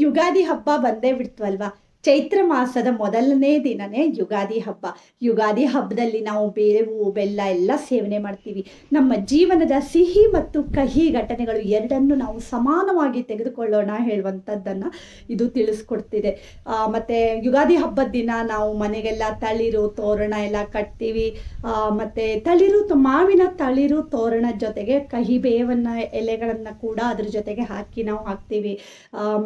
ಯುಗಾದಿ ಹಬ್ಬ ಬಂದೇ ಬಿಡ್ತಲ್ವಾ ಚೈತ್ರ ಮಾಸದ ಮೊದಲನೇ ದಿನನೇ ಯುಗಾದಿ ಹಬ್ಬ. ಯುಗಾದಿ ಹಬ್ಬದಲ್ಲಿ ನಾವು ಬೇವು, ಬೆಲ್ಲ ಎಲ್ಲ ಸೇವನೆ ಮಾಡ್ತೀವಿ. ನಮ್ಮ ಜೀವನದ ಸಿಹಿ ಮತ್ತು ಕಹಿ ಘಟನೆಗಳು ಎರಡನ್ನು ನಾವು ಸಮಾನವಾಗಿ ತೆಗೆದುಕೊಳ್ಳೋಣ ಹೇಳುವಂಥದ್ದನ್ನು ಇದು ತಿಳಿಸ್ಕೊಡ್ತಿದೆ. ಮತ್ತು ಯುಗಾದಿ ಹಬ್ಬದ ದಿನ ನಾವು ಮನೆಗೆಲ್ಲ ತಳಿರು, ತೋರಣ ಎಲ್ಲ ಕಟ್ತೀವಿ. ಮತ್ತು ತಳಿರು ಮಾವಿನ ತಳಿರು, ತೋರಣ ಜೊತೆಗೆ ಕಹಿ ಬೇವನ್ನ, ಎಲೆಗಳನ್ನು ಕೂಡ ಅದ್ರ ಜೊತೆಗೆ ಹಾಕಿ ನಾವು ಹಾಕ್ತೀವಿ.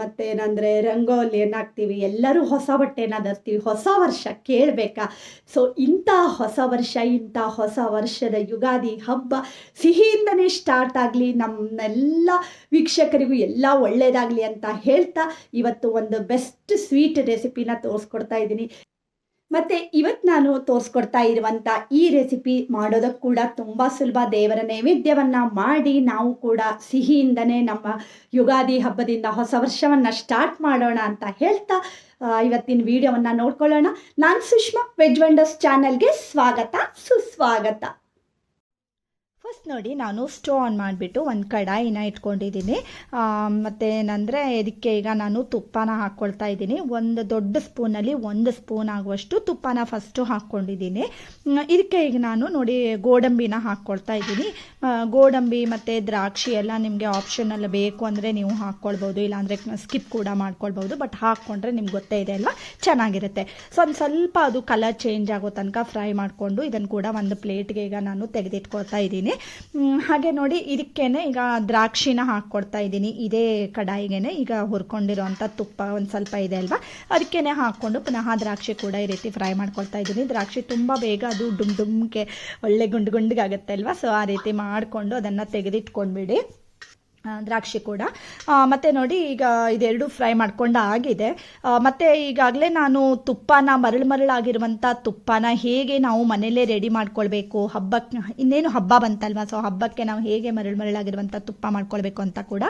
ಮತ್ತೇನಂದರೆ ರಂಗೋಲಿ ರಂಗೋಲಿಯನ್ನು ಹಾಕ್ತೀವಿ. ಎಲ್ಲರೂ ಹೊಸ ಬಟ್ಟೆನ ಧರ್ತೀವಿ, ಹೊಸ ವರ್ಷ ಕೇಳಬೇಕಾ? ಸೊ ಇಂಥ ಹೊಸ ವರ್ಷ, ಇಂಥ ಹೊಸ ವರ್ಷದ ಯುಗಾದಿ ಹಬ್ಬ ಸಿಹಿಯಿಂದನೇ ಸ್ಟಾರ್ಟ್ ಆಗಲಿ, ನಮ್ಮೆಲ್ಲ ವೀಕ್ಷಕರಿಗೂ ಎಲ್ಲ ಒಳ್ಳೆಯದಾಗಲಿ ಅಂತ ಹೇಳ್ತಾ ಇವತ್ತು ಒಂದು ಬೆಸ್ಟ್ ಸ್ವೀಟ್ ರೆಸಿಪಿನ ತೋರಿಸ್ಕೊಡ್ತಾ ಇದ್ದೀನಿ. ಮತ್ತು ಇವತ್ತು ನಾನು ತೋರಿಸ್ಕೊಡ್ತಾ ಇರುವಂಥ ಈ ರೆಸಿಪಿ ಮಾಡೋದಕ್ಕೆ ಕೂಡ ತುಂಬ ಸುಲಭ. ದೇವರ ನೈವೇದ್ಯವನ್ನು ಮಾಡಿ ನಾವು ಕೂಡ ಸಿಹಿಯಿಂದನೇ ನಮ್ಮ ಯುಗಾದಿ ಹಬ್ಬದಿಂದ ಹೊಸ ವರ್ಷವನ್ನು ಸ್ಟಾರ್ಟ್ ಮಾಡೋಣ ಅಂತ ಹೇಳ್ತಾ ಇವತ್ತಿನ ವಿಡಿಯೋವನ್ನು ನೋಡ್ಕೊಳ್ಳೋಣ. ನಾನು ಸುಷ್ಮಾ ವೆಜ್ ವಂಡರ್ಸ್ ಚಾನಲ್ಗೆ ಸ್ವಾಗತ ಸುಸ್ವಾಗತ. ಫಸ್ಟ್ ನೋಡಿ ನಾನು ಸ್ಟವ್ ಆನ್ ಮಾಡಿಬಿಟ್ಟು ಒಂದು ಕಡಾಯಿನ ಇಟ್ಕೊಂಡಿದ್ದೀನಿ. ಮತ್ತು ಏನಂದರೆ ಇದಕ್ಕೆ ಈಗ ನಾನು ತುಪ್ಪನ ಹಾಕ್ಕೊಳ್ತಾ ಇದ್ದೀನಿ. ಒಂದು ದೊಡ್ಡ ಸ್ಪೂನಲ್ಲಿ ಒಂದು ಸ್ಪೂನ್ ಆಗುವಷ್ಟು ತುಪ್ಪನ ಫಸ್ಟು ಹಾಕ್ಕೊಂಡಿದ್ದೀನಿ. ಇದಕ್ಕೆ ಈಗ ನಾನು ನೋಡಿ ಗೋಡಂಬಿನ ಹಾಕ್ಕೊಳ್ತಾ ಇದ್ದೀನಿ. ಗೋಡಂಬಿ ಮತ್ತು ದ್ರಾಕ್ಷಿ ಎಲ್ಲ ನಿಮಗೆ ಆಪ್ಷನಲ್ಲಿ ಬೇಕು ಅಂದರೆ ನೀವು ಹಾಕ್ಕೊಳ್ಬೋದು ಇಲ್ಲಾಂದರೆ ಸ್ಕಿಪ್ ಕೂಡ ಮಾಡ್ಕೊಳ್ಬೋದು ಬಟ್ ಹಾಕ್ಕೊಂಡ್ರೆ ನಿಮ್ಗೆ ಗೊತ್ತೇ ಇದೆ ಅಲ್ಲ ಚೆನ್ನಾಗಿರುತ್ತೆ. ಸೊ ಒಂದು ಸ್ವಲ್ಪ ಅದು ಕಲರ್ ಚೇಂಜ್ ಆಗೋ ತನಕ ಫ್ರೈ ಮಾಡಿಕೊಂಡು ಇದನ್ನು ಕೂಡ ಒಂದು ಪ್ಲೇಟ್ಗೆ ಈಗ ನಾನು ತೆಗೆದಿಟ್ಕೊಳ್ತಾ ಇದ್ದೀನಿ. ಹಾಗೆ ನೋಡಿ, ಇದಕ್ಕೇನೆ ಈಗ ದ್ರಾಕ್ಷಿನ ಹಾಕ್ಕೊಡ್ತಾ ಇದ್ದೀನಿ. ಇದೇ ಕಡಾಯಿಗೆನೆ ಈಗ ಹುರ್ಕೊಂಡಿರೋಂಥ ತುಪ್ಪ ಒಂದು ಸ್ವಲ್ಪ ಇದೆ ಅಲ್ವಾ? ಅದಕ್ಕೇನೆ ಹಾಕ್ಕೊಂಡು ಪುನಃ ದ್ರಾಕ್ಷಿ ಕೂಡ ಈ ರೀತಿ ಫ್ರೈ ಮಾಡ್ಕೊಳ್ತಾ ಇದ್ದೀನಿ. ದ್ರಾಕ್ಷಿ ತುಂಬ ಬೇಗ ಅದು ಡುಮ್ ಡುಮ್ಗೆ ಒಳ್ಳೆ ಗುಂಡು ಗುಂಡಿಗಾಗುತ್ತೆ ಅಲ್ವಾ? ಸೊ ಆ ರೀತಿ ಮಾಡಿಕೊಂಡು ಅದನ್ನು ತೆಗೆದಿಟ್ಕೊಂಡ್ಬಿಡಿ. ದ್ರಾಕ್ಷಿ ಕೂಡ. ಮತ್ತೆ ನೋಡಿ ಈಗ ಇದೆರಡು ಫ್ರೈ ಮಾಡ್ಕೊಂಡ ಆಗಿದೆ. ಮತ್ತೆ ಈಗಾಗಲೇ ನಾನು ತುಪ್ಪನ ಮರಳು ಮರಳಾಗಿರುವಂಥ ತುಪ್ಪನ ಹೇಗೆ ನಾವು ಮನೆಯಲ್ಲೇ ರೆಡಿ ಮಾಡ್ಕೊಳ್ಬೇಕು ಹಬ್ಬಕ್ಕೆ ಇನ್ನೇನು ಹಬ್ಬ ಬಂತಲ್ವಾ? ಸೊ ಹಬ್ಬಕ್ಕೆ ನಾವು ಹೇಗೆ ಮರಳು ಮರಳಾಗಿರುವಂಥ ತುಪ್ಪ ಮಾಡ್ಕೊಳ್ಬೇಕು ಅಂತ ಕೂಡ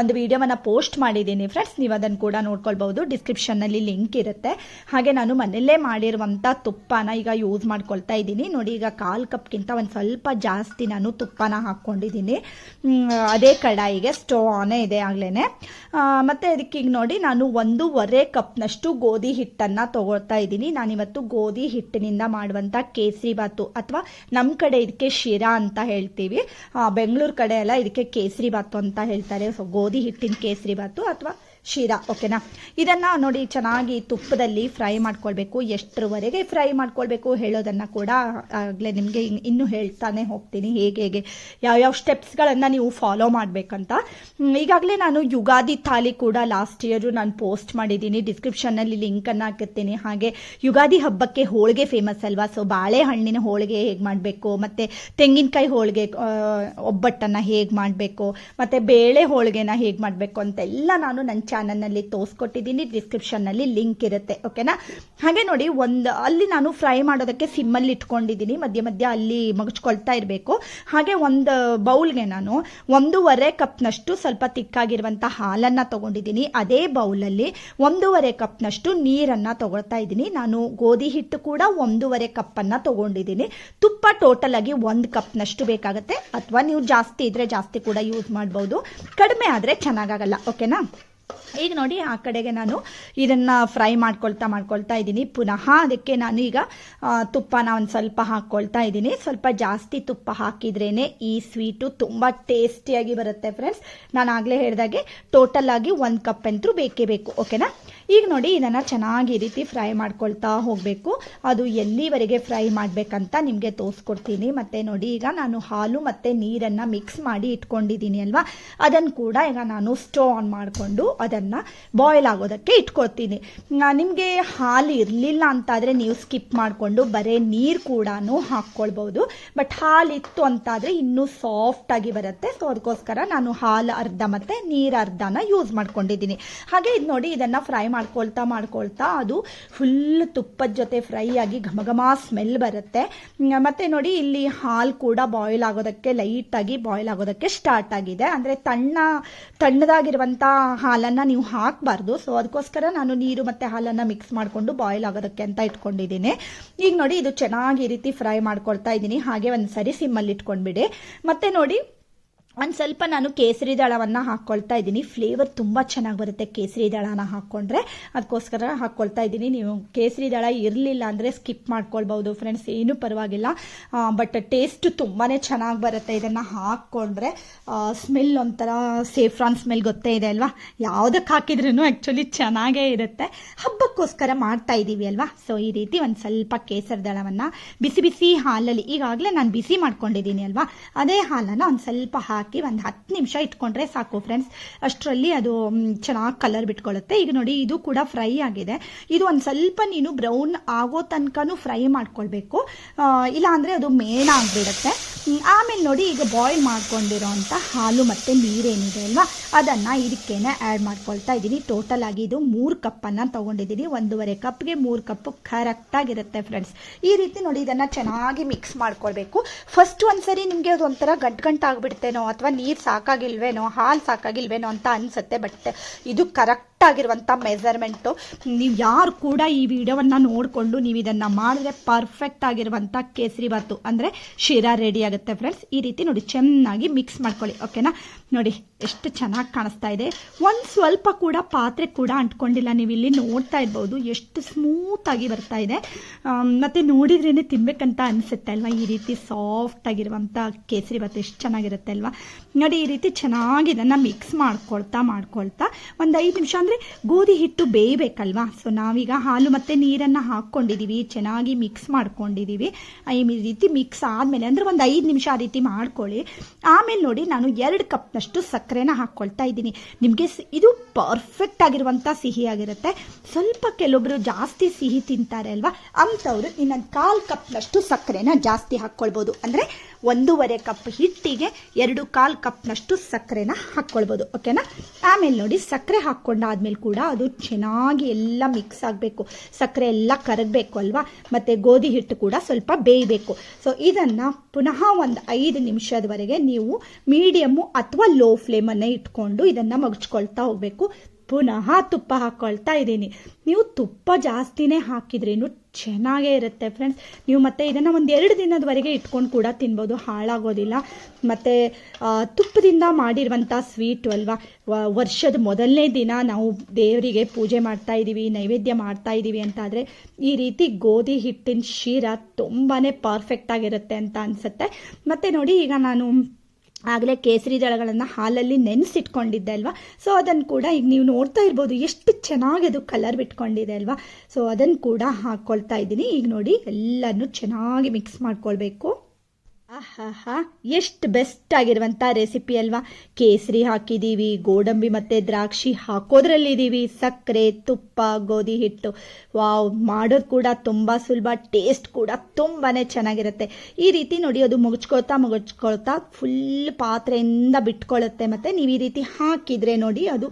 ಒಂದು ವಿಡಿಯೋವನ್ನು ಪೋಸ್ಟ್ ಮಾಡಿದ್ದೀನಿ. ಫ್ರೆಂಡ್ಸ್ ನೀವು ಅದನ್ನು ಕೂಡ ನೋಡ್ಕೊಳ್ಬೋದು ಡಿಸ್ಕ್ರಿಪ್ಷನ್ನಲ್ಲಿ ಲಿಂಕ್ ಇರುತ್ತೆ. ಹಾಗೆ ನಾನು ಮನೆಯಲ್ಲೇ ಮಾಡಿರುವಂಥ ತುಪ್ಪನ ಈಗ ಯೂಸ್ ಮಾಡ್ಕೊಳ್ತಾ ಇದ್ದೀನಿ. ನೋಡಿ ಈಗ ಕಾಲು ಕಪ್ಗಿಂತ ಒಂದು ಸ್ವಲ್ಪ ಜಾಸ್ತಿ ನಾನು ತುಪ್ಪನ ಹಾಕ್ಕೊಂಡಿದ್ದೀನಿ ಅದೇ ಅದೇ ಕಡಾಯಿಗೆ ಸ್ಟವ್ ಆನೇ ಇದೆ ಆಗ್ಲೇನೆ. ಮತ್ತು ಅದಕ್ಕೆ ಈಗ ನೋಡಿ, ನಾನು ಒಂದೂವರೆ ಕಪ್ನಷ್ಟು ಗೋಧಿ ಹಿಟ್ಟನ್ನು ತಗೊಳ್ತಾ ಇದ್ದೀನಿ. ನಾನಿವತ್ತು ಗೋಧಿ ಹಿಟ್ಟಿನಿಂದ ಮಾಡುವಂಥ ಕೇಸರಿ ಬಾತು ಅಥವಾ ನಮ್ಮ ಕಡೆ ಇದಕ್ಕೆ ಶಿರಾ ಅಂತ ಹೇಳ್ತೀವಿ. ಬೆಂಗಳೂರು ಕಡೆ ಎಲ್ಲ ಇದಕ್ಕೆ ಕೇಸರಿ ಬಾತು ಅಂತ ಹೇಳ್ತಾರೆ. ಗೋಧಿ ಹಿಟ್ಟಿನ ಕೇಸರಿ ಬಾತು ಅಥವಾ ಶಿರಾ ಓಕೆನಾ ಇದನ್ನು ನೋಡಿ ಚೆನ್ನಾಗಿ ತುಪ್ಪದಲ್ಲಿ ಫ್ರೈ ಮಾಡ್ಕೊಳ್ಬೇಕು, ಎಷ್ಟರವರೆಗೆ ಫ್ರೈ ಮಾಡ್ಕೊಳ್ಬೇಕು ಹೇಳೋದನ್ನು ಕೂಡ ಆಗಲೇ ನಿಮಗೆ ಇನ್ನೂ ಹೇಳ್ತಾನೆ ಹೋಗ್ತೀನಿ, ಹೇಗೆ ಹೇಗೆ ಯಾವ್ಯಾವ ಸ್ಟೆಪ್ಸ್ಗಳನ್ನು ನೀವು ಫಾಲೋ ಮಾಡಬೇಕಂತ. ಈಗಾಗಲೇ ನಾನು ಯುಗಾದಿ ಥಾಲಿ ಕೂಡ ಲಾಸ್ಟ್ ಇಯರು ನಾನು ಪೋಸ್ಟ್ ಮಾಡಿದ್ದೀನಿ ಡಿಸ್ಕ್ರಿಪ್ಷನ್ನಲ್ಲಿ ಲಿಂಕನ್ನು ಹಾಕಿರ್ತೀನಿ. ಹಾಗೆ ಯುಗಾದಿ ಹಬ್ಬಕ್ಕೆ ಹೋಳಿಗೆ ಫೇಮಸ್ ಅಲ್ವಾ? ಸೊ ಬಾಳೆಹಣ್ಣಿನ ಹೋಳಿಗೆ ಹೇಗೆ ಮಾಡಬೇಕು, ಮತ್ತು ತೆಂಗಿನಕಾಯಿ ಹೋಳಿಗೆ ಒಬ್ಬಟ್ಟನ್ನು ಹೇಗೆ ಮಾಡಬೇಕು, ಮತ್ತು ಬೇಳೆ ಹೋಳಿಗೆನ ಹೇಗೆ ಮಾಡಬೇಕು ಅಂತೆಲ್ಲ ನಾನು ನನ್ನ ಚಾನಲ್ನಲ್ಲಿ ತೋರಿಸ್ಕೊಟ್ಟಿದ್ದೀನಿ ಡಿಸ್ಕ್ರಿಪ್ಷನ್ನಲ್ಲಿ ಲಿಂಕ್ ಇರುತ್ತೆ ಓಕೆನಾ ಹಾಗೆ ನೋಡಿ, ಒಂದು, ಅಲ್ಲಿ ನಾನು ಫ್ರೈ ಮಾಡೋದಕ್ಕೆ ಸಿಮ್ಮಲ್ಲಿ ಇಟ್ಕೊಂಡಿದ್ದೀನಿ, ಮಧ್ಯ ಮಧ್ಯ ಅಲ್ಲಿ ಮಗಚ್ಕೊಳ್ತಾ ಇರಬೇಕು. ಹಾಗೆ ಒಂದು ಬೌಲ್ಗೆ ನಾನು ಒಂದೂವರೆ ಕಪ್ನಷ್ಟು ಸ್ವಲ್ಪ ತಿಕ್ಕಾಗಿರುವಂಥ ಹಾಲನ್ನು ತಗೊಂಡಿದ್ದೀನಿ. ಅದೇ ಬೌಲಲ್ಲಿ ಒಂದೂವರೆ ಕಪ್ನಷ್ಟು ನೀರನ್ನು ತಗೊಳ್ತಾ ಇದ್ದೀನಿ. ನಾನು ಗೋಧಿ ಹಿಟ್ಟು ಕೂಡ ಒಂದೂವರೆ ಕಪ್ಪನ್ನು ತಗೊಂಡಿದ್ದೀನಿ. ತುಪ್ಪ ಟೋಟಲ್ ಆಗಿ ಒಂದು ಕಪ್ನಷ್ಟು ಬೇಕಾಗುತ್ತೆ. ಅಥವಾ ನೀವು ಜಾಸ್ತಿ ಇದ್ರೆ ಜಾಸ್ತಿ ಕೂಡ ಯೂಸ್ ಮಾಡ್ಬೋದು. ಕಡಿಮೆ ಆದರೆ ಚೆನ್ನಾಗಾಗಲ್ಲ ಓಕೆನಾ ಈಗ ನೋಡಿ, ಆ ಕಡೆಗೆ ನಾನು ಇದನ್ನು ಫ್ರೈ ಮಾಡ್ಕೊಳ್ತಾ ಮಾಡ್ಕೊಳ್ತಾ ಇದ್ದೀನಿ. ಪುನಃ ಅದಕ್ಕೆ ನಾನು ಈಗ ತುಪ್ಪನ ಒಂದು ಸ್ವಲ್ಪ ಹಾಕ್ಕೊಳ್ತಾ ಇದ್ದೀನಿ. ಸ್ವಲ್ಪ ಜಾಸ್ತಿ ತುಪ್ಪ ಹಾಕಿದ್ರೇನೆ ಈ ಸ್ವೀಟು ತುಂಬ ಟೇಸ್ಟಿಯಾಗಿ ಬರುತ್ತೆ ಫ್ರೆಂಡ್ಸ್. ನಾನು ಆಗಲೇ ಹೇಳಿದಾಗೆ ಟೋಟಲ್ ಆಗಿ ಒಂದು ಕಪ್ ಅಂತೂ ಬೇಕೇ ಬೇಕು, ಓಕೆನಾ? ಈಗ ನೋಡಿ ಇದನ್ನು ಚೆನ್ನಾಗಿ ಈ ರೀತಿ ಫ್ರೈ ಮಾಡ್ಕೊಳ್ತಾ ಹೋಗಬೇಕು. ಅದು ಎಲ್ಲಿವರೆಗೆ ಫ್ರೈ ಮಾಡಬೇಕಂತ ನಿಮಗೆ ತೋರಿಸ್ಕೊಡ್ತೀನಿ. ಮತ್ತು ನೋಡಿ, ಈಗ ನಾನು ಹಾಲು ಮತ್ತು ನೀರನ್ನು ಮಿಕ್ಸ್ ಮಾಡಿ ಇಟ್ಕೊಂಡಿದ್ದೀನಿ ಅಲ್ವಾ? ಅದನ್ನು ಕೂಡ ಈಗ ನಾನು ಸ್ಟವ್ ಆನ್ ಮಾಡಿಕೊಂಡು ಅದನ್ನು ಬಾಯ್ಲ್ ಆಗೋದಕ್ಕೆ ಇಟ್ಕೊಳ್ತೀನಿ. ನಿಮಗೆ ಹಾಲು ಇರಲಿಲ್ಲ ಅಂತಾದರೆ ನೀವು ಸ್ಕಿಪ್ ಮಾಡಿಕೊಂಡು ಬರೀ ನೀರು ಕೂಡ ಹಾಕ್ಕೊಳ್ಬೋದು. ಬಟ್ ಹಾಲು ಇತ್ತು ಅಂತಾದರೆ ಇನ್ನೂ ಸಾಫ್ಟಾಗಿ ಬರುತ್ತೆ. ಸೊ ಅದಕ್ಕೋಸ್ಕರ ನಾನು ಹಾಲು ಅರ್ಧ ಮತ್ತು ನೀರು ಅರ್ಧನ ಯೂಸ್ ಮಾಡ್ಕೊಂಡಿದ್ದೀನಿ. ಹಾಗೆ ಇದು ನೋಡಿ ಇದನ್ನು ಫ್ರೈ ಮಾಡ್ಕೊಳ್ತಾ ಮಾಡ್ಕೊಳ್ತಾ ಅದು ಫುಲ್ ತುಪ್ಪದ ಜೊತೆ ಫ್ರೈ ಆಗಿ ಘಮ ಘಮ ಸ್ಮೆಲ್ ಬರುತ್ತೆ ಮತ್ತೆ ನೋಡಿ ಇಲ್ಲಿ ಹಾಲು ಕೂಡ ಬಾಯ್ಲ್ ಆಗೋದಕ್ಕೆ ಲೈಟಾಗಿ ಬಾಯ್ಲ್ ಆಗೋದಕ್ಕೆ ಸ್ಟಾರ್ಟ್ ಆಗಿದೆ. ಅಂದರೆ ತಣ್ಣ ತಣ್ಣದಾಗಿರುವಂಥ ಹಾಲನ್ನು ನೀವು ಹಾಕಬಾರ್ದು. ಸೊ ಅದಕ್ಕೋಸ್ಕರ ನಾನು ನೀರು ಮತ್ತು ಹಾಲನ್ನು ಮಿಕ್ಸ್ ಮಾಡಿಕೊಂಡು ಬಾಯ್ಲ್ ಆಗೋದಕ್ಕೆ ಅಂತ ಇಟ್ಕೊಂಡಿದ್ದೀನಿ. ಈಗ ನೋಡಿ ಇದು ಚೆನ್ನಾಗಿ ರೀತಿ ಫ್ರೈ ಮಾಡ್ಕೊಳ್ತಾ ಇದ್ದೀನಿ. ಹಾಗೆ ಒಂದು ಸರಿ ಸಿಮ್ಮಲ್ಲಿ ಇಟ್ಕೊಂಡ್ಬಿಡಿ. ಮತ್ತೆ ನೋಡಿ ಒಂದು ಸ್ವಲ್ಪ ನಾನು ಕೇಸರಿ ದಳವನ್ನು ಹಾಕ್ಕೊಳ್ತಾ ಇದ್ದೀನಿ. ಫ್ಲೇವರ್ ತುಂಬ ಚೆನ್ನಾಗಿ ಬರುತ್ತೆ ಕೇಸರಿ ದಳನ ಹಾಕ್ಕೊಂಡ್ರೆ ಅದಕ್ಕೋಸ್ಕರ ಹಾಕ್ಕೊಳ್ತಾ ಇದ್ದೀನಿ. ನೀವು ಕೇಸರಿ ದಳ ಇರಲಿಲ್ಲ ಅಂದರೆ ಸ್ಕಿಪ್ ಮಾಡ್ಕೊಳ್ಬೋದು ಫ್ರೆಂಡ್ಸ್ ಏನೂ ಪರವಾಗಿಲ್ಲ. ಬಟ್ ಟೇಸ್ಟ್ ತುಂಬಾ ಚೆನ್ನಾಗಿ ಬರುತ್ತೆ ಇದನ್ನು ಹಾಕ್ಕೊಂಡ್ರೆ ಸ್ಮೆಲ್ ಒಂಥರ ಸೇಫ್ರಾನ್ ಸ್ಮೆಲ್ ಗೊತ್ತೇ ಇದೆ ಅಲ್ವಾ? ಯಾವುದಕ್ಕೆ ಹಾಕಿದ್ರೂ ಆ್ಯಕ್ಚುಲಿ ಚೆನ್ನಾಗೇ ಇರುತ್ತೆ. ಹಬ್ಬಕ್ಕೋಸ್ಕರ ಮಾಡ್ತಾ ಇದ್ದೀವಿ ಅಲ್ವಾ? ಸೊ ಈ ರೀತಿ ಒಂದು ಸ್ವಲ್ಪ ಕೇಸರಿ ದಳವನ್ನು ಬಿಸಿ ಬಿಸಿ ಹಾಲಲ್ಲಿ ಈಗಾಗಲೇ ನಾನು ಬಿಸಿ ಮಾಡ್ಕೊಂಡಿದ್ದೀನಿ ಅಲ್ವಾ? ಅದೇ ಹಾಲನ್ನು ಒಂದು ಸ್ವಲ್ಪ ಹಾಕಿ ಒಂದು ಹತ್ತು ನಿಮಿಷ ಇಟ್ಕೊಂಡ್ರೆ ಸಾಕು ಫ್ರೆಂಡ್ಸ್ ಅಷ್ಟರಲ್ಲಿ ಅದು ಚೆನ್ನಾಗಿ ಕಲರ್ ಬಿಟ್ಕೊಳ್ಳುತ್ತೆ ಈಗ ನೋಡಿ ಇದು ಕೂಡ ಫ್ರೈ ಆಗಿದೆ. ಇದು ಒಂದು ಸ್ವಲ್ಪ ನೀನು ಬ್ರೌನ್ ಆಗೋ ತನಕನೂ ಫ್ರೈ ಮಾಡ್ಕೊಳ್ಬೇಕು. ಆ, ಇಲ್ಲ ಅಂದರೆ ಅದು ಮೇಣ ಆಗಿಬಿಡುತ್ತೆ. ಆಮೇಲೆ ನೋಡಿ ಈಗ ಬಾಯ್ಲ್ ಮಾಡ್ಕೊಂಡಿರೋ ಅಂಥ ಹಾಲು ಮತ್ತು ನೀರೇನಿದೆ ಅಲ್ವಾ? ಅದನ್ನು ಇದಕ್ಕೇನೆ ಆ್ಯಡ್ ಮಾಡ್ಕೊಳ್ತಾ ಇದ್ದೀನಿ. ಟೋಟಲ್ ಆಗಿ ಇದು ಮೂರು ಕಪ್ಪನ್ನು ತೊಗೊಂಡಿದ್ದೀನಿ. ಒಂದೂವರೆ ಕಪ್ಗೆ ಮೂರು ಕಪ್ಪು ಕರೆಕ್ಟಾಗಿರುತ್ತೆ ಫ್ರೆಂಡ್ಸ್ ಈ ರೀತಿ ನೋಡಿ ಇದನ್ನು ಚೆನ್ನಾಗಿ ಮಿಕ್ಸ್ ಮಾಡ್ಕೊಳ್ಬೇಕು. ಫಸ್ಟ್ ಒಂದ್ಸರಿ ನಿಮಗೆ ಅದು ಒಂಥರ ಗಂಟು ಗಂಟು ಆಗಿಬಿಡ್ತೇನೋ ಅಥವಾ ನೀರು ಸಾಕಾಗಿಲ್ವೇನೋ ಹಾಲು ಸಾಕಾಗಿಲ್ವೇನೋ ಅಂತ ಅನಿಸುತ್ತೆ ಬಟ್ ಇದು ಕರೆಕ್ಟ್ ಆಗಿರುವಂಥ ಮೆಸರ್ಮೆಂಟು ನೀವು ಯಾರು ಕೂಡ ಈ ವಿಡಿಯೋವನ್ನು ನೋಡಿಕೊಂಡು ನೀವು ಇದನ್ನು ಮಾಡಿದ್ರೆ ಪರ್ಫೆಕ್ಟ್ ಆಗಿರುವಂಥ ಕೇಸರಿ ಬಾತು ಅಂದರೆ ಶಿರಾ ರೆಡಿ ಆಗುತ್ತೆ ಫ್ರೆಂಡ್ಸ್ ಈ ರೀತಿ ನೋಡಿ ಚೆನ್ನಾಗಿ ಮಿಕ್ಸ್ ಮಾಡ್ಕೊಳ್ಳಿ ಓಕೆನಾ ನೋಡಿ, ಎಷ್ಟು ಚೆನ್ನಾಗಿ ಕಾಣಿಸ್ತಾ ಇದೆ. ಒಂದು ಸ್ವಲ್ಪ ಕೂಡ ಪಾತ್ರೆ ಕೂಡ ಅಂಟ್ಕೊಂಡಿಲ್ಲ. ನೀವು ಇಲ್ಲಿ ನೋಡ್ತಾ ಇರ್ಬೋದು, ಎಷ್ಟು ಸ್ಮೂತಾಗಿ ಬರ್ತಾ ಇದೆ. ಮತ್ತು ಮತ್ತೆ ನೋಡಿದ್ರೇ ತಿನ್ಬೇಕಂತ ಅನಿಸುತ್ತೆ ಅಲ್ವಾ? ಈ ರೀತಿ ಸಾಫ್ಟ್ ಆಗಿರುವಂಥ ಕೇಸರಿ ಬಾತು ಎಷ್ಟು ಚೆನ್ನಾಗಿರುತ್ತೆ ಅಲ್ವಾ? ನೋಡಿ, ಈ ರೀತಿ ಚೆನ್ನಾಗಿ ಇದನ್ನು ಮಿಕ್ಸ್ ಮಾಡ್ಕೊಳ್ತಾ ಮಾಡ್ಕೊಳ್ತಾ ಒಂದು ಐದು ನಿಮಿಷ ಅಂದರೆ ಗೋಧಿ ಹಿಟ್ಟು ಬೇಯಬೇಕಲ್ವಾ? ಸೊ ನಾವೀಗ ಹಾಲು ಮತ್ತು ನೀರನ್ನು ಹಾಕ್ಕೊಂಡಿದ್ದೀವಿ ಚೆನ್ನಾಗಿ ಮಿಕ್ಸ್ ಮಾಡ್ಕೊಂಡಿದ್ದೀವಿ ಈ ರೀತಿ ಮಿಕ್ಸ್ ಆದಮೇಲೆ ಅಂದರೆ ಒಂದು ಐದು ನಿಮಿಷ ಆ ರೀತಿ ಮಾಡ್ಕೊಳ್ಳಿ. ಆಮೇಲೆ ನೋಡಿ ನಾನು ಎರಡು ಕಪ್ನಷ್ಟು ಸಕ್ಕರೆನ ಹಾಕ್ಕೊಳ್ತಾ ಇದ್ದೀನಿ. ನಿಮಗೆ ಇದು ಪರ್ಫೆಕ್ಟ್ ಆಗಿರುವಂಥ ಸಿಹಿ ಆಗಿರುತ್ತೆ. ಸ್ವಲ್ಪ ಕೆಲವೊಬ್ರು ಜಾಸ್ತಿ ಸಿಹಿ ತಿಂತಾರೆ ಅಲ್ವಾ? ಅಂಥವ್ರು ಇನ್ನೊಂದು ಕಾಲು ಕಪ್ನಷ್ಟು ಸಕ್ಕರೆನ ಜಾಸ್ತಿ ಹಾಕ್ಕೊಳ್ಬೋದು. ಅಂದರೆ ಒಂದೂವರೆ ಕಪ್ ಹಿಟ್ಟಿಗೆ ಎರಡು ಕಾಲು ಕಪ್ನಷ್ಟು ಸಕ್ಕರೆನ ಹಾಕ್ಕೊಳ್ಬೋದು. ಓಕೆನಾ ಆಮೇಲೆ ನೋಡಿ ಸಕ್ಕರೆ ಹಾಕ್ಕೊಂಡಾದ್ಮೇಲೆ ಕೂಡ ಅದು ಚೆನ್ನಾಗಿ ಎಲ್ಲ ಮಿಕ್ಸ್ ಆಗಬೇಕು. ಸಕ್ಕರೆ ಎಲ್ಲ ಕರಗಬೇಕು ಅಲ್ವಾ? ಮತ್ತು ಗೋಧಿ ಹಿಟ್ಟು ಕೂಡ ಸ್ವಲ್ಪ ಬೇಯಬೇಕು. ಸೊ ಇದನ್ನು ಪುನಃ ಒಂದು ಐದು ನಿಮಿಷದವರೆಗೆ ನೀವು ಮೀಡಿಯಮ್ಮು ಅಥವಾ ಲೋ ಫ್ಲೇಮನ್ನೇ ಇಟ್ಕೊಂಡು ಇದನ್ನು ಮಗಚ್ಕೊಳ್ತಾ ಹೋಗಬೇಕು. ಪುನಃ ತುಪ್ಪ ಹಾಕ್ಕೊಳ್ತಾ ಇದ್ದೀನಿ. ನೀವು ತುಪ್ಪ ಜಾಸ್ತಿನೇ ಹಾಕಿದ್ರೇನು ಚೆನ್ನಾಗೇ ಇರುತ್ತೆ ಫ್ರೆಂಡ್ಸ್ ನೀವು ಮತ್ತೆ ಇದನ್ನು ಒಂದು ಎರಡು ದಿನದವರೆಗೆ ಇಟ್ಕೊಂಡು ಕೂಡ ತಿನ್ಬೋದು, ಹಾಳಾಗೋದಿಲ್ಲ. ಮತ್ತು ತುಪ್ಪದಿಂದ ಮಾಡಿರುವಂಥ ಸ್ವೀಟು ಅಲ್ವಾ ವರ್ಷದ ಮೊದಲನೇ ದಿನ ನಾವು ದೇವರಿಗೆ ಪೂಜೆ ಮಾಡ್ತಾ ಇದ್ದೀವಿ ನೈವೇದ್ಯ ಮಾಡ್ತಾ ಇದ್ದೀವಿ ಅಂತಾದರೆ ಈ ರೀತಿ ಗೋಧಿ ಹಿಟ್ಟಿನ ಶೀರ ತುಂಬಾ ಪರ್ಫೆಕ್ಟ್ ಆಗಿರುತ್ತೆ ಅಂತ ಅನಿಸುತ್ತೆ. ಮತ್ತು ನೋಡಿ ಈಗ ನಾನು ಆಗಲೇ ಕೇಸರಿ ದಳಗಳನ್ನು ಹಾಲಲ್ಲಿ ನೆನೆಸಿಟ್ಕೊಂಡಿದ್ದೆ ಅಲ್ವಾ? ಸೊ ಅದನ್ನು ಕೂಡ ಈಗ ನೀವು ನೋಡ್ತಾ ಇರ್ಬೋದು ಎಷ್ಟು ಚೆನ್ನಾಗಿ ಅದು ಕಲರ್ ಬಿಟ್ಕೊಂಡಿದೆ ಅಲ್ವಾ? ಸೊ ಅದನ್ನು ಕೂಡ ಹಾಕ್ಕೊಳ್ತಾ ಇದ್ದೀನಿ. ಈಗ ನೋಡಿ, ಎಲ್ಲನೂ ಚೆನ್ನಾಗಿ ಮಿಕ್ಸ್ ಮಾಡ್ಕೊಳ್ಬೇಕು. ಆಹಾಹಾ, ಎಷ್ಟು ಬೆಸ್ಟ್ ಆಗಿರುವಂಥ ರೆಸಿಪಿ ಅಲ್ವಾ? ಕೇಸರಿ ಹಾಕಿದ್ದೀವಿ ಗೋಡಂಬಿ ಮತ್ತು ದ್ರಾಕ್ಷಿ ಹಾಕೋದ್ರಲ್ಲಿದ್ದೀವಿ ಸಕ್ಕರೆ, ತುಪ್ಪ, ಗೋಧಿ ಹಿಟ್ಟು. ವಾವ್, ಮಾಡೋದು ಕೂಡ ತುಂಬ ಸುಲಭ ಟೇಸ್ಟ್ ಕೂಡ ತುಂಬಾ ಚೆನ್ನಾಗಿರುತ್ತೆ. ಈ ರೀತಿ ನೋಡಿ, ಅದು ಮುಗಿಸ್ಕೊಳ್ತಾ ಮುಗಿಸ್ಕೊಳ್ತಾ ಫುಲ್ ಪಾತ್ರೆಯಿಂದ ಬಿಟ್ಕೊಳ್ಳುತ್ತೆ ಮತ್ತು ನೀವು ಈ ರೀತಿ ಹಾಕಿದರೆ ನೋಡಿ, ಅದು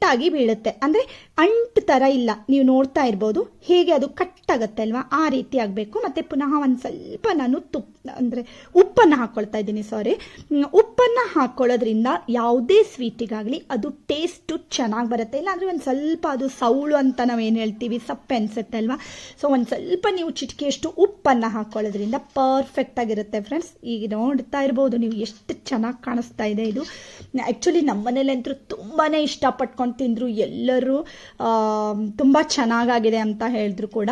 ಕಟ್ಟಾಗಿ ಬೀಳುತ್ತೆ. ಅಂದರೆ ಅಂಟು ಥರ ಇಲ್ಲ. ನೀವು ನೋಡ್ತಾ ಇರ್ಬೋದು. ಹೇಗೆ ಅದು ಕಟ್ಟಾಗತ್ತೆ ಅಲ್ವಾ? ಆ ರೀತಿ ಆಗಬೇಕು. ಮತ್ತು ಪುನಃ ಒಂದು ಸ್ವಲ್ಪ ನಾನು ತುಪ್ಪ ಅಂದರೆ ಉಪ್ಪನ್ನು ಹಾಕ್ಕೊಳ್ತಾ ಇದ್ದೀನಿ ಸಾರಿ ಉಪ್ಪನ್ನು ಹಾಕ್ಕೊಳ್ಳೋದ್ರಿಂದ ಯಾವುದೇ ಸ್ವೀಟಿಗಾಗಲಿ ಅದು ಟೇಸ್ಟು ಚೆನ್ನಾಗಿ ಬರುತ್ತೆ. ಇಲ್ಲಾಂದರೆ ಒಂದು ಸ್ವಲ್ಪ ಅದು ಸೌಳು ಅಂತ ನಾವು ಏನು ಹೇಳ್ತೀವಿ, ಸಪ್ಪೆ ಅನಿಸುತ್ತೆ ಅಲ್ವಾ? ಸೊ ಒಂದು ಸ್ವಲ್ಪ ನೀವು ಚಿಟಿಕೆಯಷ್ಟು ಉಪ್ಪನ್ನು ಹಾಕ್ಕೊಳ್ಳೋದ್ರಿಂದ ಪರ್ಫೆಕ್ಟ್ ಆಗಿರುತ್ತೆ ಫ್ರೆಂಡ್ಸ್ ಈಗ ನೋಡ್ತಾ ಇರ್ಬೋದು ನೀವು ಎಷ್ಟು ಚೆನ್ನಾಗಿ ಕಾಣಿಸ್ತಾ ಇದೆ ಇದು. ಆ್ಯಕ್ಚುಲಿ ನಮ್ಮ ಮನೇಲಂತೂ ತುಂಬಾ ಇಷ್ಟಪಟ್ಕೊಂಡು ತಿಂದರು ಎಲ್ಲರೂ ತುಂಬ ಚೆನ್ನಾಗಾಗಿದೆ ಅಂತ ಹೇಳಿದ್ರು ಕೂಡ.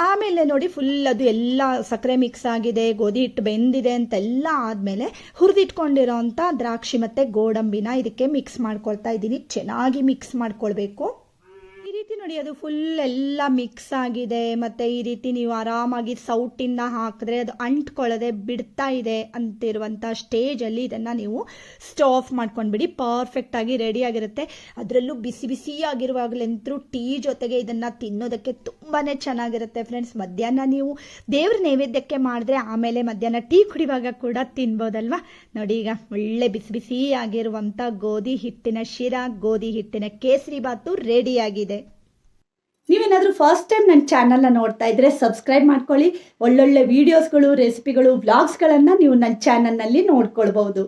ಆಮೇಲೆ ನೋಡಿ ಫುಲ್ ಅದು ಎಲ್ಲ ಸಕ್ಕರೆ ಮಿಕ್ಸ್ ಆಗಿದೆ, ಗೋಧಿ ಹಿಟ್ಟು ಬೆಂದಿದೆ ಅಂತೆಲ್ಲ ಆದಮೇಲೆ ಹುರಿದಿಟ್ಕೊಂಡಿರೋ ದ್ರಾಕ್ಷಿ ಮತ್ತು ಗೋಡಂಬಿನ ಇದಕ್ಕೆ ಮಿಕ್ಸ್ ಮಾಡ್ಕೊಳ್ತಾ ಇದ್ದೀನಿ. ಚೆನ್ನಾಗಿ ಮಿಕ್ಸ್ ಮಾಡ್ಕೊಳ್ಬೇಕು. ರೀತಿ ನೋಡಿ, ಅದು ಫುಲ್ ಎಲ್ಲ ಮಿಕ್ಸ್ ಆಗಿದೆ. ಮತ್ತು ಈ ರೀತಿ ನೀವು ಆರಾಮಾಗಿ ಸೌಟಿಂದ ಹಾಕಿದ್ರೆ ಅದು ಅಂಟ್ಕೊಳ್ಳದೆ ಬಿಡ್ತಾ ಇದೆ ಅಂತಿರುವಂಥ ಸ್ಟೇಜಲ್ಲಿ ಇದನ್ನು ನೀವು ಸ್ಟವ್ ಪರ್ಫೆಕ್ಟ್ ಮಾಡ್ಕೊಂಡ್ಬಿಡಿ. ಪರ್ಫೆಕ್ಟಾಗಿ ರೆಡಿಯಾಗಿರುತ್ತೆ ಅದರಲ್ಲೂ ಬಿಸಿ ಬಿಸಿ ಬಿಸಿಯಾಗಿರುವಾಗಲಂತೂ ಟೀ ಜೊತೆಗೆ ಇದನ್ನು ತಿನ್ನೋದಕ್ಕೆ ತುಂಬಾ ಚೆನ್ನಾಗಿರುತ್ತೆ ಫ್ರೆಂಡ್ಸ್ ಮಧ್ಯಾಹ್ನ ನೀವು ದೇವ್ರ ನೈವೇದ್ಯಕ್ಕೆ ಮಾಡಿದ್ರೆ ಆಮೇಲೆ ಮಧ್ಯಾಹ್ನ ಟೀ ಕುಡಿವಾಗ ಕೂಡ ತಿನ್ಬೋದಲ್ವಾ? ನೋಡಿ ಈಗ ಒಳ್ಳೆ ಬಿಸಿ ಬಿಸಿಯಾಗಿರುವಂಥ ಗೋಧಿ ಹಿಟ್ಟಿನ ಶಿರಾ, ಗೋಧಿ ಹಿಟ್ಟಿನ ಕೇಸರಿ ಬಾತು ರೆಡಿಯಾಗಿದೆ ನೀವೇನಾದರೂ ಫಸ್ಟ್ ಟೈಮ್ ನನ್ನ ಚಾನಲ್ನ ನೋಡ್ತಾ ಇದ್ರೆ ಸಬ್ಸ್ಕ್ರೈಬ್ ಮಾಡ್ಕೊಳ್ಳಿ. ಒಳ್ಳೊಳ್ಳೆ ವೀಡಿಯೋಸ್ಗಳು ರೆಸಿಪಿಗಳು ವ್ಲಾಗ್ಸ್ಗಳನ್ನು ನೀವು ನನ್ನ ಚಾನಲ್ನಲ್ಲಿ ನೋಡ್ಕೊಳ್ಬಹುದು.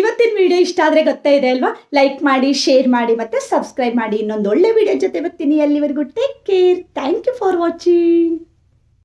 ಇವತ್ತಿನ ವಿಡಿಯೋ ಇಷ್ಟ ಆದರೆ ಗೊತ್ತೇ ಇದೆ ಅಲ್ವಾ? ಲೈಕ್ ಮಾಡಿ ಶೇರ್ ಮಾಡಿ ಮತ್ತು ಸಬ್ಸ್ಕ್ರೈಬ್ ಮಾಡಿ. ಇನ್ನೊಂದು ಒಳ್ಳೆ ವಿಡಿಯೋ ಜೊತೆ ಬರ್ತೀನಿ. ಅಲ್ಲಿವರೆಗೂ take care thank you for watching